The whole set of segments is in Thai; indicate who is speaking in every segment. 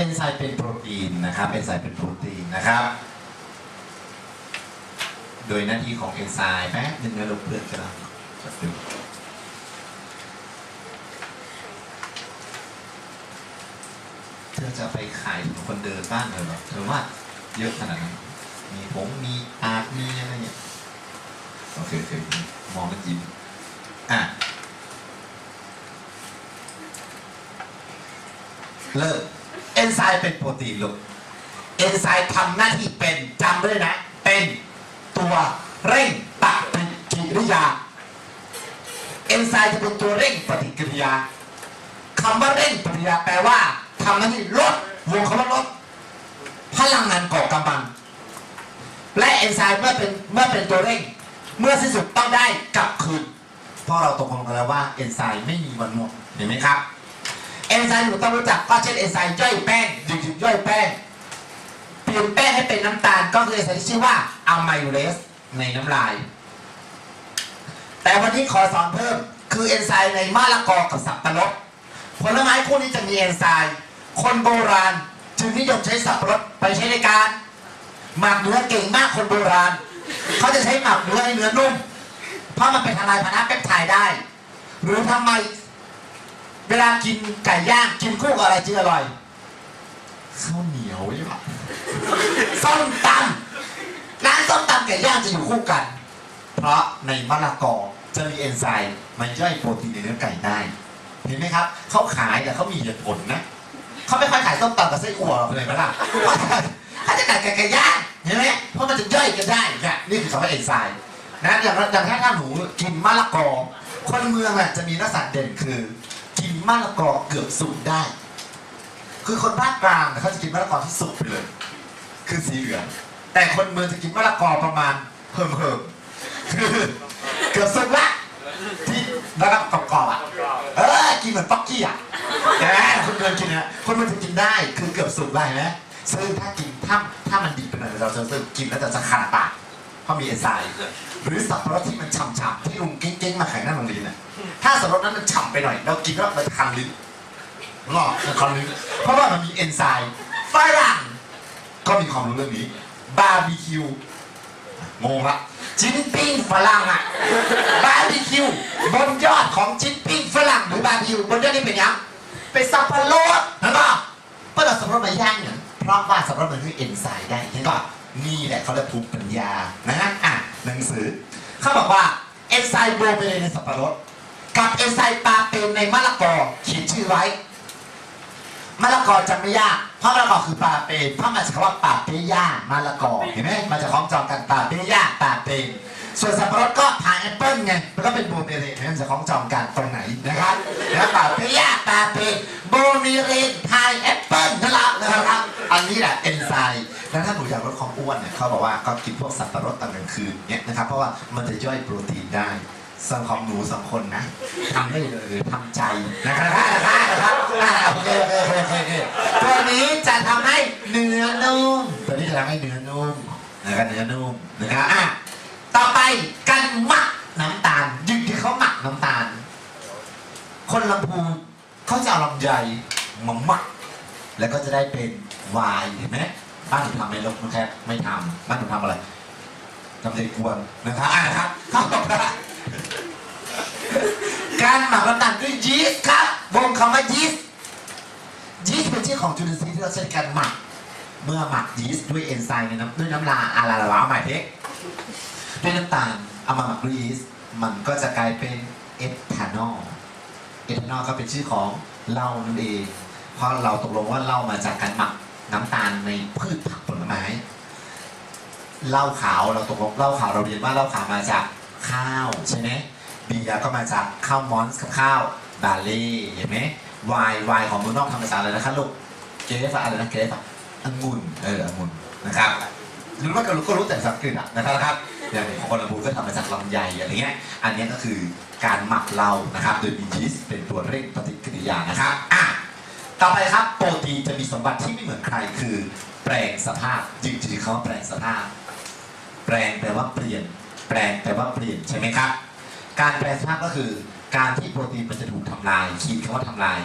Speaker 1: อนไซม์เป็นโปรตีนนะครับเอนไซม์เป็นโปรตีนนะครับ โดยหน้าที่ของเอนไซม์แป๊บนึงนะลูกเพื่อนกำลังจะดูเธอจะไปขายถึงคนเดินบ้านเลยเหรอเธอว่าเยอะขนาดนั้นมีผมมีอาร์มีอะไรเนี่ยโอเคโอเคมองแล้วยิ้มอะเริ่ม อนไซม์เป็นโปรตีนลูกเอนไซม์ทำหน้าที่เป็นจำไว้นะ เป็นตัวเร่งปฏิกิริยา เอนไซม์จะเป็นตัวเร่งปฏิกิริยาคำว่าเร่งปฏิกิริยาแปลว่าทำหน้าที่ลดวงคำว่าลดพลังงานก่อกำบัง และเอนไซม์เมื่อเป็นเมื่อเป็นตัวเร่ง เมื่อสิ้นสุดต้องได้กลับคืนเพราะเราตกลงกันแล้วว่าเอนไซม์ไม่มีวันหมดเห็นไหมครับ เอนไซม์หนูต้องรู้จักก็เช่นเอนไซม์ย่อยแป้งดึงย่อยแป้งเปลี่ยนแป้งให้เป็นน้ำตาลก็คือเอนไซม์ที่ชื่อว่าอะไมโลเลสในน้ำลาย แต่วันนี้ขอสอนเพิ่มคือเอนไซม์ในมะละกอกับสับปะรดผลไม้คู่นี้จะมีเอนไซม์คนโบราณจึงนิยมใช้สับปะรดไปใช้ในการ หมักเนื้อเก่งมากคนโบราณ เขาจะใช้หมักเนื้อให้เนื้อนุ่ม เพราะมันเป็นทลายพาหนะเปปไทด์ได้ หรือทำไม เวลากินไก่ย่างกินคู่กับอะไรจึงอร่อยข้าวเหนียวใช่ปะส้มตำร้านส้มตำไก่ย่างจะอยู่คู่กัน เพราะในมะละกอจะมีเอนไซม์มันย่อยโปรตีนในเนื้อไก่ได้ เห็นไหมครับเขาขายแต่เขามีเหตุผลนะเขาไม่ค่อยขายส้มตำกับไส้อั่วหรอกเลยไหมล่ะเขาจะขายไก่ย่างเห็นไหมเพราะมันจะย่อยกันได้เนี่ยนี่คือคำว่าเอนไซม์นะอย่างอย่างถ้าถ้าหนูกินมะละกอคนเมืองอะจะมีลักษณะเด่นคือ มะละกอเกือบสุกได้ คือคนภาคกลางเขาจะกินมะละกอที่สุกไปเลย คือสีเหลืองแต่คนเมืองจะกินมะละกอประมาณเพิ่มเพิ่มคือเกือบสุกละที่แล้วก็กรอบๆอะเออกินเหมือนป๊อกกี้อะแหมคนเมืองกินนะคนเมืองจะกินได้คือเกือบสุกได้ไหมซึ่งถ้ากินถ้าถ้ามันดิบไปหน่อยเราจะรู้สึกกินแล้วจะจะคันปาก ราะมีเอนไซม์หรือสับปะรดที่มันฉ่ำๆที่ลุงเก้งๆมาขายหน้าโรงเรียนน่ะถ้าสับปะรดนั้นมันฉ่ำไปหน่อย เรากินแล้วมันคันลิ้นงอกมันคันลิ้นเพราะว่ามันมีเอนไซม์ฝรั่งก็มีความรู้เรื่องนี้บาร์บีคิวงงละชิ้นปิ้งฝรั่งอะบาร์บีคิวบนยอดของชิ้นปิ้งฝรั่งหรือบาร์บีคิวบนยอดนี่เป็นยังเป็นสับปะรดเห็นป่ะเพื่อเอาสับปะรดมาย่างเนี่ยเพราะว่าสับปะรดมันคือเอนไซม์ได้เห็นป่ะ นี่แหละเขาเรียกภูมิปัญญานะฮะอะหนังสือเขาบอกว่าเอนไซม์โบเปนในสับปะรดกับเอนไซม์ปาเปนในมะละกอเขียนชื่อไว้มะละกอจำไม่ยากเพราะมะละกอคือปาเปนเพราะมาจากคำว่าปาเปย่ามะละกอเห็นไหมมันจะคล้องจองกันปาเปย่าปาเปน ส่วนสับปะรดก็พายแอปเปิ้ลไงมันก็เป็นโบเมเรนมันจะคล้องจองกันตรงไหนนะครับแล้วปลาเปย่าปลาเปนโบเมเรนพายแอปเปิ้ลนั่นแหละนะครับ อันนี้แหละเอนไซม์แล้วถ้าหนูอยากลดความอ้วนเนี่ยเขาบอกว่าก็กินพวกสับปะรดตอนกลางคืนเนี่ยนะครับเพราะว่ามันจะย่อยโปรตีนได้สำหรับหนูสองคนนะทำได้เลยทำใจนะครับนะครับนะครับโอเคโอเคโอเคโอเคตัวนี้จะทำให้เนื้อนุ่มตัวนี้จะทำให้เนื้อนุ่มนะครับเนื้อนุ่มนะครับอะ การหมักน้ำตาลยึดที่เขาหมักน้ำตาล คนลำพูนเขาจะเอาลำไยมาหมัก แล้วก็จะได้เป็นวน์เห็นไหมบ้านหนูทำไหมลูกน้องแคทไม่ทำบ้านหนูทำอะไรทำใจกวนนะครับอะนะครับเขาบอกาการหมักน้ำตาลด้วยยีสต์ครับวงคำว่ายีสต์ยีสต์เป็นชื่อของจุลินทรีย์ที่เราใช้ในการหมัก เมื่อหมักยีสต์ด้วยเอนไซม์ในน้ำด้วยน้ำลาอาลาลาวาหมายเทค ด้วยน้ำตาลเอามาหมักด้วยยีสต์มันก็จะกลายเป็นเอทานอลเอทานอลก็เป็นชื่อของเหล้านั่นเองเพราะเราตกลงว่าเหล้ามาจากการหมักน้ำตาลในพืชผักผลไม้เหล้าขาวเราตกลงเหล้าขาวเราเรียนว่าเหล้าขาวมาจากข้าวใช่ไหมเบียร์ก็มาจากข้าวมอนส์กับข้าวบาเล่เห็นไหมไวน์ไวน์ของเมืองนอกทำมาจากอะไรนะคะลูกเกรฟอะไรนะเกรฟอะองุ่นเออองุ่นนะครับหรือว่าก็รู้ก็รู้แต่ภาษาอังกฤษอะนะครับ อย่างคนละบูก็ทำมาจากลำไยอะไรเงี้ย อันนี้ก็คือการหมักเหล้านะครับ โดยมียีสต์เป็นตัวเร่งปฏิกิริยานะครับอะต่อไปครับโปรตีนจะมีสมบัติที่ไม่เหมือนใครคือ แปลงสภาพจริงๆเขาว่าแปลงสภาพ แปลงแปลว่าเปลี่ยน แปลงแปลว่าเปลี่ยนใช่ไหมครับ การแปลงสภาพก็คือ การที่โปรตีนมันจะถูกทำลายขีดคำว่าทำลาย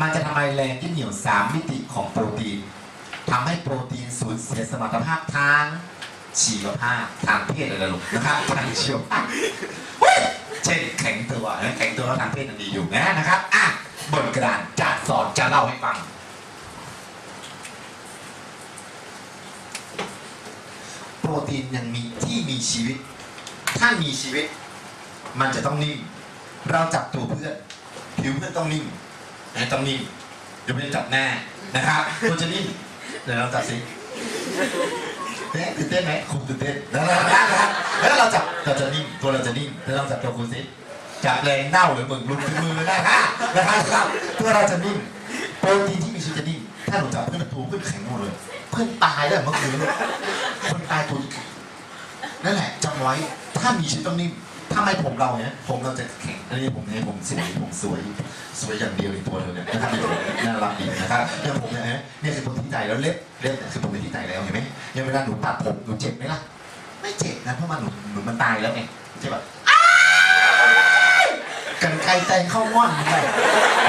Speaker 1: มันจะทำลายแรงที่เหนี่ยวสามมิติของโปรตีนทำให้โปรตีนสูญเสียสมรรถภาพทาง ชีวภาพทางเพศอะไรลูกนะครับทางเชียวเช่นแข็งตัวนะแข็งตัวแล้วทางเพศยังดีอยู่นะนะครับอะบนกระดานจะสอนจะเล่าให้ฟัง โปรตีนยังมีที่มีชีวิต ถ้ามีชีวิต มันจะต้องนิ่ม เราจับตัวเพื่อนผิวเพื่อนต้องนิ่มนะต้องนิ่มอย่าไปจับหน้านะครับตัวจะนิ่มเดี๋ยวเราจับสิ เต้นตื่นเต้นไหมคุณตื่นเต้นแล้วเรานะครับแล้วเราจับเราจะนิ่งตัวเราจะนิ่งแล้วเราจับตัวคุณสิจับแรงเน่าหรือมึงลุกถึงมือนะครับนะครับตัวเราจะนิ่งโปรตีนที่มีชีวิตจะนิ่งถ้าหนูจับเพื่อนตัวเพื่อนแข็งหมดเลย เพื่อนตายแล้วเมื่อคืนเนี่ยคนตายตัวนั่นแหละจำไว้ถ้ามีชีวิตต้องนิ่ม ทำไมผมเราเนี่ยผมเราจะแข็งอันนี้ผมเนี่ยผมสวยผมสวยสวยอย่างเดียวในตัวเธอเนี่ยนะครับน่ารักดีนะครับเนี่ยผมเนี่ยเนี่ยคือผมที่ใจแล้วเล็บเล็บเนี่ยคือผมเป็นที่ใจแล้วเห็นไหมเนี่ยเวลาหนูตัดผมหนูเจ็บไหมล่ะ ไม่เจ็บนะเพราะมันหนูหนูมันตายแล้วไงใช่ปะกันไกลแตงเข้าง่อน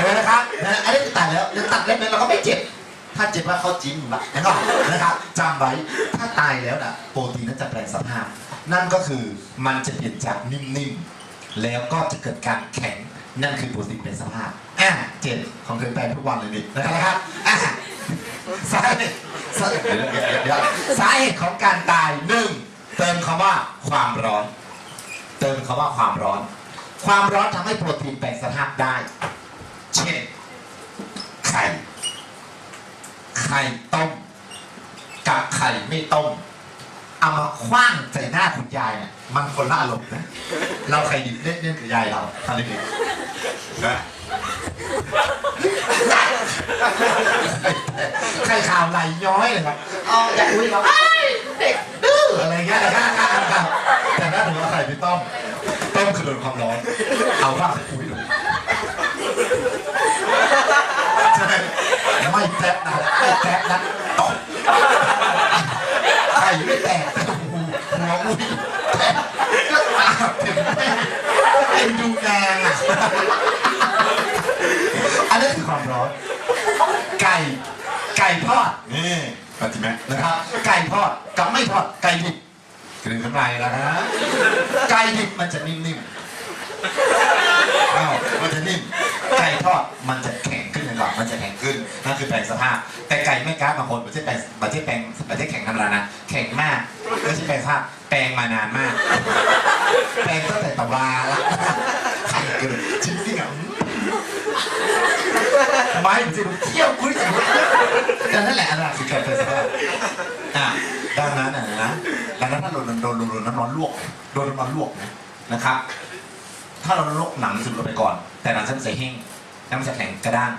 Speaker 1: เลยนะครับนะอันนี้คือตัดแล้วแล้วตัดเล็บเนี่ยเราก็ไม่เจ็บถ้าเจ็บว่าเขาจิ้มละนะครับนะครับจำไว้ถ้าตายแล้วนะโปรตีนนั้นจะแปลงสภาพ นั่นก็คือมันจะเปลี่ยนจากนิ่มๆ แล้วก็จะเกิดการแข็ง นั่นคือโปรตีนเป็นสภาพอะเจ็ดของเคยแปลทุกวันเลยนี่นะครับอะสาเหตุสาเหตุสาเหตุของการตายหนึ่งเติมคำว่าความร้อน เติมคำว่าความร้อน ความร้อนทำให้โปรตีนแปลงสภาพได้ เช่นไข่ไข่ต้มกับไข่ไม่ต้ม เอามาคว้างใส่หน้าคุณยายเนี่ยมันคนละอารมณ์นะเราใครดิบเล่นเล่นกับยายเราทำอะไรดีนะไข่ขาวไหลย้อยเลยครับเอาอยากคุยกับไอ้เด็กดื้ออะไรเงี้ยนะครับครับแต่ถ้าถือว่าไข่ไม่ต้มต้มคือโดนความร้อน เอาว่าไปคุยดูใช่ไม่แป๊บนะไม่แป๊บนะตบไข่ไม่แตกแต่หูหัวมุ้ยแตกก็อาบถึงแม่เอ็นดูนาง อะอันนี้คือความร้อน ไก่ ไก่ทอดนี่ปฏิมานะครับ ไก่ทอดกับไม่ทอด ไก่ดิบกลืนน้ำลายแล้วนะ ไก่ดิบมันจะนิ่มๆอ้าวมันจะนิ่ม ไก่ทอดมันจะแข็งขึ้นในหลอดมันจะแข็งขึ้น นั่นคือแปลงสภาพ แต่ไก่ไม่กล้าบางคนไม่ใช่แปลงไม่ใช่แปลงไม่ใช่แข็งธรรมดานะ แข็งมากไม่ใช่แปลงสภาพ แปลงมานานมาก แปลงตั้งแต่ตะวาละไข่ เกิดจริงๆอะไม่จริงเที่ยวคุยกันแต่นั่นแหละอนนั้นคือการแปลงสภาพอะดังนั้นนะดังนั้นถ้าโดนโดนโดนน้ำร้อนลวกโดนน้ำร้อนลวกนะนะครับ ถ้าเราลวกหนังสุดลงไปก่อน แต่หนังจะใส่แห้งแล้วมันจะแข็งกระด้าง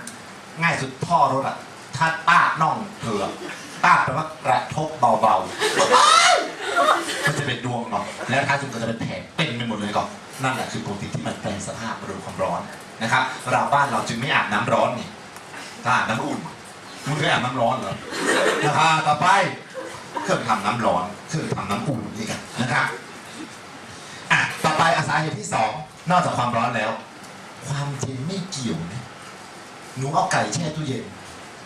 Speaker 1: ง่ายสุดท่อรถอะถ้าป้าน่องเถื่อป้าแปลว่ากระทบเบาๆมันจะเป็นดวงเนาะแล้วท้ายสุดก็จะเป็นแผลเป็นไปหมดเลยก่อน นั่นแหละคือโปรตีนที่มันแปลงสภาพมาโดนความร้อนนะครับเราบ้านเราจึงไม่อาบน้ำร้อนนี่ถ้าอาบน้ำอุ่นมึงเคยอาบน้ำร้อนเหรอนะครับต่อไปเครื่องทำน้ำร้อนเครื่องทำน้ำอุ่นนี่กันนะครับอะต่อไปอาสาเหตุที่สองนอกจากความร้อนแล้ว ความเย็นไม่เกี่ยวนะหนูเอาไก่แช่ตู้เย็น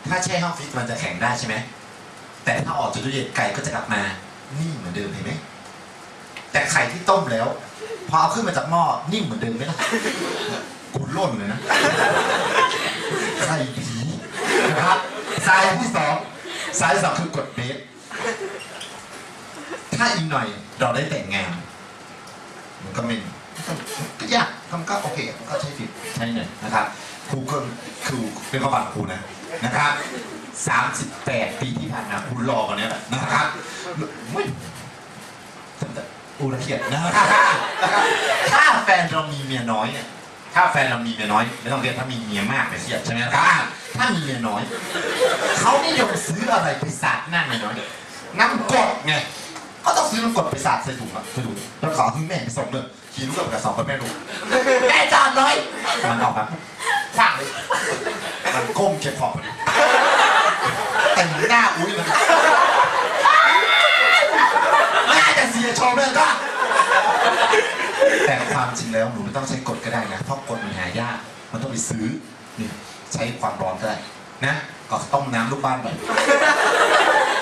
Speaker 1: ถ้าแช่ห้องฟรีซมันจะแข็งได้ใช่ไหมแต่ถ้าออกจากตู้เย็นไก่ก็จะกลับมานิ่เหมือนเดิมเห็นไหมแต่ไข่ที่ต้มแล้ว พอเอาขึ้นมาจากหม้อนิ่มเหมือนเดิมไหมล่ะกูล่นเลยนะไข่ผีนะครับสายที่สองสายที่สองคือกดเบสถ้าอีกหน่อยเราได้แต่งงานมันก็ไม่ก็ยากมันก็โอเคมันก็ใช้ผิดใช่หน่อยนะครับครูก็ครูเป็นข้อบัตรครูนะนะครับสามสิบแปดปีที่ผ่านมาครูรอกันเนี้ยนะครับ ไม่อูระเกียดนะครับถ้าแฟนเรามีเมียน้อยเนี่ยถ้าแฟนเรามีเมียน้อยไม่ต้องเรียกถ้ามีเมียมากไปเครียดใช่ไหมครับถ้ามีเมียน้อยเขานิยมซื้ออะไรไปสาดหน้าเมียน้อยน้ำกรดไงก็ต้องซื้อน้ำกรดไปสาดใส่ถุงอะไปดูแล้วขอให้แม่ไปส่งเลยขี่ลูกกับสองคนแม่ลูกแม่จอดเลยมันออกมาขว้างเลยมันก้มเก็บของมันแต่งหน้าอุ้ยมันน่าจะ ก็แต่ความจริงแล้วหนูไม่ต้องใช้กดก็ได้นะเพราะกดมันหายาก มันต้องไปซื้อนี่ใช้ความร้อนก็ได้นะก็ต้มน้ำลูกบ้านไป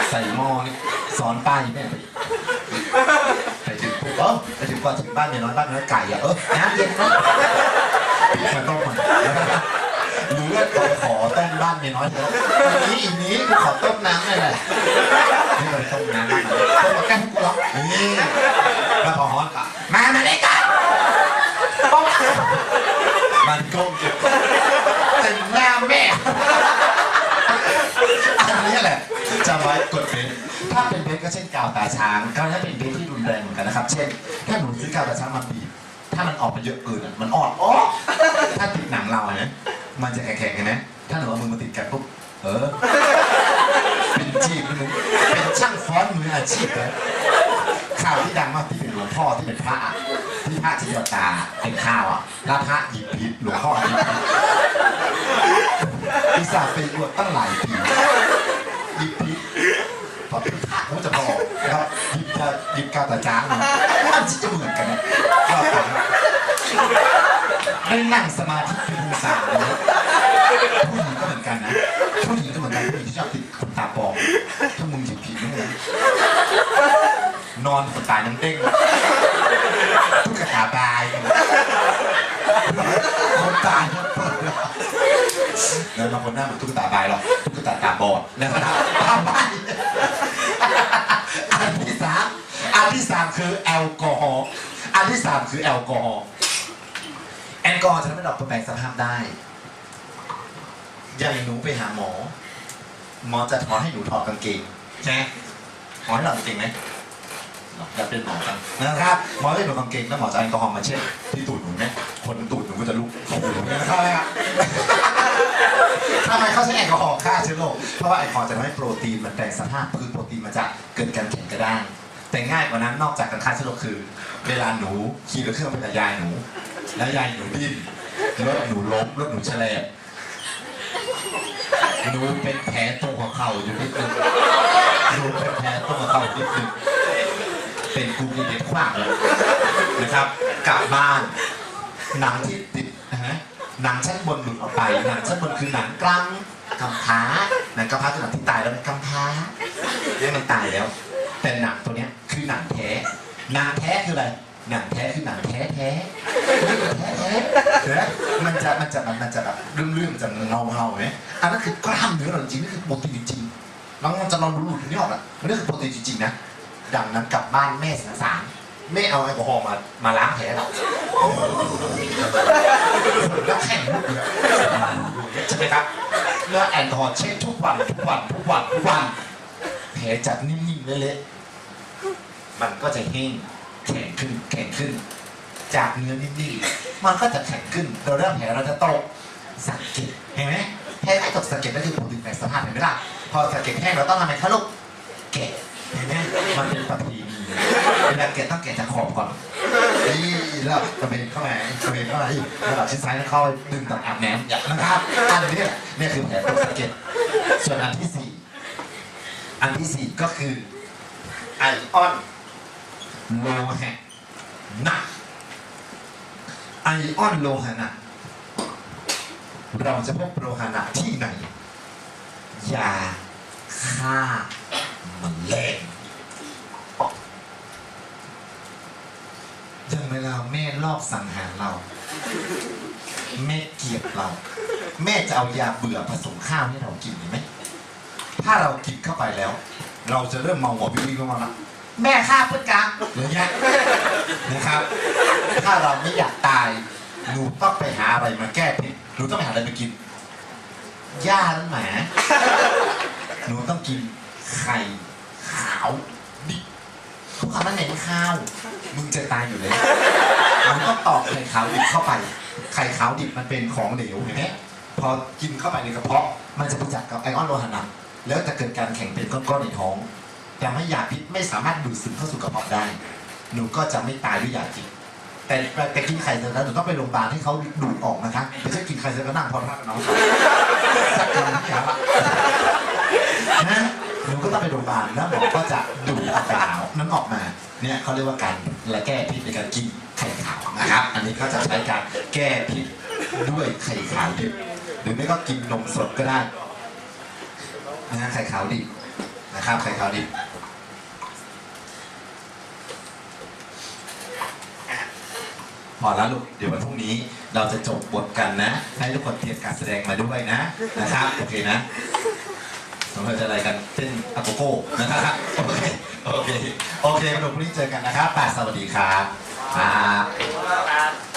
Speaker 1: ใส่หม้อนี่ซ้อนป้ายแม่ไปถึงปุ๊บเออไปถึงก่อนถึงบ้านเมียน้อยบ้านเมียน้อยไก่อะเออน้ำเย็นนะมาต้มมันหรือว่าขอต้มบ้านเมียน้อยเถอะอันนี้อีกนี้ขอต้มน้ำเลยแหละนี่เลยต้มน้ำบ้มันต้มมาแก้ให้กูหรอกนี่ แล้วพอฮ้อนก็มามาเลยกันมันก้มเก็บเต็มหน้าแม่ อันนี้แหละจำไว้กดเบนถ้าเป็นเบนก็เช่นกาวตาช้างก็ถ้าเป็นเบนที่รุนแรงเหมือนกันนะครับ เช่น ถ้าหนูซื้อกาวตาช้างมาบีบถ้ามันออกมาเยอะเกินอะมันอ่อนอ๋อถ้าติดหนังเราเนี่ยมันจะแข็งๆเห็นไหมถ้าหนูเอามือมาติดกันปุ๊บเออเป็นจีบนึงเป็นช่างฟ้อนมืออาชีพเลยข่าวที่ดังมากที่เป็นห ลวงพ่อที่เป็นพระที่พระจิตรตาเป็นข้าวอะแล้วพระหยิบพิษหลวงพ่อหยิบพิษอิสาเป็นบวชตั้งหลายปีหยิบพิษตอนเป็นพระเขาจะบอกนะครับหยิบจะหยิบกาตาจ้างมันจะเหมือนกันนะก็ตามได้นั่งสมาธิเป็นภาษาเลยผู้หญิงก็เหมือนกันนะผู้หญิงก็เหมือนกันผู้หญิงที่ชอบติดตาปลอมถ้ามึงหยิบผิดนี่นะ นอนขนตายังเด้งตุ๊กตาบายคนตายเปิดแล้วบางคนหน้าเหมือนตุ๊กตาบายหรอกตุ๊กตาตาบอดแล้วก็ตาบายอันที่สามอันที่สามคือแอลกอฮอล์อันที่สามคือแอลกอฮอล์แอลกอฮอล์จะทำให้เราเปลี่ยนแปลงสภาพได้อย่างหนูไปหาหมอ หมอจะถอนให้หนูถอดกางเกงใช่ไหมหมอให้ถอดกางเกงไหม อยากเป็นหมอกันนะครับหมอให้หนูกางเกงแล้วหมอจะเอาแอลกอฮอล์มาเช็ดที่ตูดหนูเนี่ยคนตูดหนูก็จะลุกโอ้โหนะครับทำไมเขาใช้แอลกอฮอล์ฆ่าเชื้อโรคเพราะว่าแอลกอฮอล์จะทำให้โปรตีนมันแปลงสภาพคือโปรตีนมันจะเกิดการแข็งกระด้าง แต่ง่ายกว่านั้นนอกจากการฆ่าเชื้อโรคคือ เวลาหนูขี่รถเครื่องไปกับยายหนู แล้วยายหนูดิ้นรถหนูล้มรถหนูแฉลบหนูเป็นแผลตรงหัวเข่าอยู่นิดนึงหนูเป็นแผลตรงหัวเข่านิดนึง เป็นกูมีเด็ดขว้างเลยนะครับ กลับบ้าน หนังที่ติดนะฮะหนังชั้นบนหลุดออกไป หนังชั้นบนคือหนังกล้ามกำพร้าหนังกำพร้าคือหนังที่ตายแล้วเป็นกำพร้าเนี่ยมันตายแล้ว แต่หนังตัวเนี้ยคือหนังแท้หนังแท้คืออะไรหนังแท้คือหนังแท้แท้แท้แท้นะมันจะมันจะมันมันจะแบบเรื่องเรื่องๆจะเงาเงาไหมอันนั้นคือกล้ามเนื้อเราจริงนี่คือโปรตีนจริงๆน้องมันจะลองดูหลุดนี่ออกอะมันนี่คือโปรตีนจริงๆนะ ดังนั้นกลับบ้านแม่สงสารแม่เอาแอลกอฮอล์มามาล้างแผลเราแล้วแข่งลูกเลยใช่ไหมครับเมื่อแอลกอฮอล์เช็ดทุกวันทุกวันทุกวันทุกวันแผลจากนิ่มๆเละๆมันก็จะแห้งแข็งขึ้นแข็งขึ้น จากเนื้อนิ่มๆมันก็จะแข็งขึ้นเราเริ่มแผลเราจะตกสังเกตเห็นไหมแผลไอ้ตกสังเกตก็คือโปรตีนแปลงสภาพเห็นไหมล่ะพอสังเกตแห้งเราต้องทำไงคะลูก มันเป็นประเพณีเวลาแกะต้องแกะจากขอบก่อนนี่แล้วกระเบนเข้ามาอีกกระเบนเข้ามาอีกระดับชิ้นซ้ายแล้วเข้าดึงต่างอาบน้ำอย่างนะครับอันนี้เนี่ยคือแผลตกสะเก็ดส่วนอันที่สี่อันที่สี่ก็คือไอออนโลหะหนักไอออนโลหะหนักเราจะพบโลหะหนักที่ไหนยาฆ่าแมลง อย่าง เวลาแม่รอบสังหารเรา แม่เกลียดเรา แม่จะเอายาเบื่อผสมข้าวให้เรากินไหมถ้าเรากินเข้าไปแล้ว เราจะเริ่มเมาหัววิววิวมาละแม่ฆ่าเพื่อนกันอย่างเงี้ยนะครับ ถ้าเราไม่อยากตายหนูต้องไปหาอะไรมาแก้พิษหนูต้องไปหาอะไรมากินหญ้านั่นหมาหนูต้องกินไข่ขาวดิบทุกคำนั้นไหนเป็นข้าว มึงจะตายอยู่เลยมันต้องตอกไข่ขาวดิบเข้าไป ไข่ขาวดิบมันเป็นของเหลวเห็นไหมพอกินเข้าไปในกระเพาะ มันจะไปจับกับไอออนโลหะหนักแล้วจะเกิดการแข็งเป็นก้อนๆในท้องแต่ไม่ยาพิษไม่สามารถดูดซึมเข้าสู่กระเพาะได้ หนูก็จะไม่ตายด้วยยาพิษแต่แต่กินไข่เสร็จแล้วหนูต้องไปโรงพยาบาลให้เขาดูดออกนะคะไม่ใช่กินไข่เสร็จก็นั่งพอพักกับน้องสักคำนะนะ หนูก็ต้องไปโรงพยาบาลแล้วหมอก็จะดูดไข่ขาวนั้นออกมา เนี่ยเขาเรียกว่าการและแก้พิษในการกินไข่ขาวนะครับ อันนี้ก็จะใช้การแก้พิษด้วยไข่ขาวดิบหรือไม่ก็กินนมสดก็ได้นะไข่ขาวดิบนะครับไข่ขาวดิบพอแล้วลูกเดี๋ยววันพรุ่งนี้เราจะจบบทกันนะ ให้ทุกคนเตรียมการแสดงมาด้วยนะนะครับโอเคนะ เราจะอะไรกันเต้นอะโกโก้นะครับโอเคโอเคโอเควันพรุ่งนี้เจอกันนะครับป่าสวัสดีครับครับ
Speaker 2: ครับ